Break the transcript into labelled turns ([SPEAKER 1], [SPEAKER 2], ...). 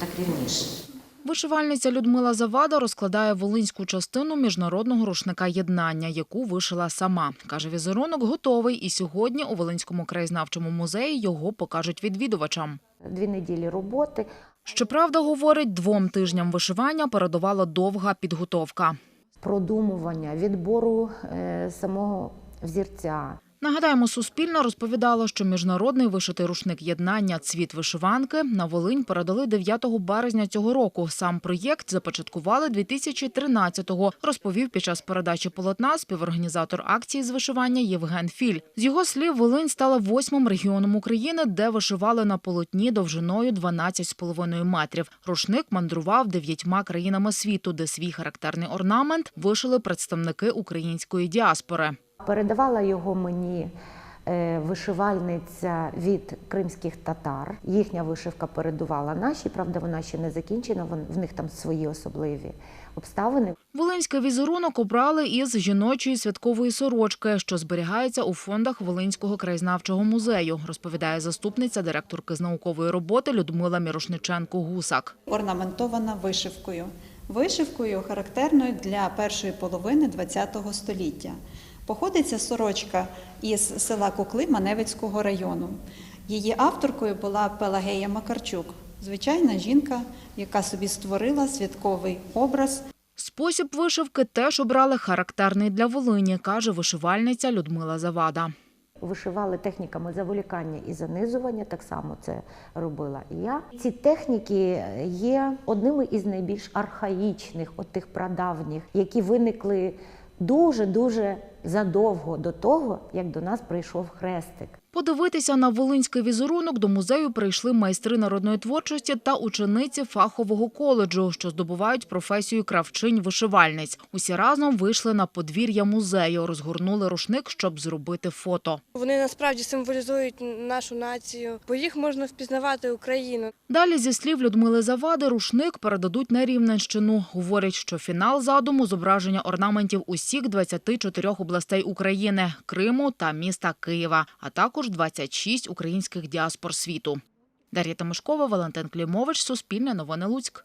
[SPEAKER 1] так рівніше.
[SPEAKER 2] Вишивальниця Людмила Завада розкладає волинську частину міжнародного рушника єднання, яку вишила сама. Каже, візерунок готовий, і сьогодні у Волинському краєзнавчому музеї його покажуть відвідувачам.
[SPEAKER 3] Дві неділі роботи.
[SPEAKER 2] Щоправда, говорить, двом тижням вишивання передувала довга підготовка.
[SPEAKER 3] продумування, відбору е, самого взірця.
[SPEAKER 2] Нагадаємо, Суспільне розповідало, що міжнародний вишитий рушник єднання Цвіт вишиванки на Волинь передали 9 березня цього року. Сам проєкт започаткували 2013-го, розповів під час передачі полотна співорганізатор акції з вишивання Євген Філь. З його слів, Волинь стала восьмим регіоном України, де вишивали на полотні довжиною 12,5 метрів. Рушник мандрував дев'ятьма країнами світу, де свій характерний орнамент вишили представники української діаспори.
[SPEAKER 3] Передавала його мені е, вишивальниця від кримських татар. Їхня вишивка передувала нашій, правда, вона ще не закінчена, в них там свої особливі обставини.
[SPEAKER 2] Волинський візерунок обрали із жіночої святкової сорочки, що зберігається у фондах Волинського краєзнавчого музею, розповідає заступниця директорки з наукової роботи Людмила Мірошниченко-Гусак.
[SPEAKER 4] орнаментована вишивкою. Вишивкою характерною для першої половини ХХ століття. Походить ця сорочка із села Кукли Маневицького району. Її авторкою була Пелагея Макарчук, звичайна жінка, яка собі створила святковий образ
[SPEAKER 2] Спосіб вишивки теж обрали характерний для Волині, каже вишивальниця Людмила Завада.
[SPEAKER 3] Вишивали техніками заволікання і занизування, так само це робила і я. Ці техніки є одними із найбільш архаїчних, от тих прадавніх, які виникли дуже-дуже задовго до того, як до нас прийшов хрестик.
[SPEAKER 2] Подивитися на волинський візерунок до музею прийшли майстри народної творчості та учениці фахового коледжу, що здобувають професію кравчинь-вишивальниць. Усі разом вийшли на подвір'я музею, розгорнули рушник, щоб зробити фото.
[SPEAKER 5] Вони насправді символізують нашу націю, бо їх можна впізнавати Україну.
[SPEAKER 2] Далі, зі слів Людмили Завади, рушник передадуть на Рівненщину. Говорять, що фінал задуму – зображення орнаментів усіх 24 областей України, Криму та міста Києва, а також 26 українських діаспор світу. Дар'я Тимошкова, Валентин Клімович, Суспільне новини Луцьк.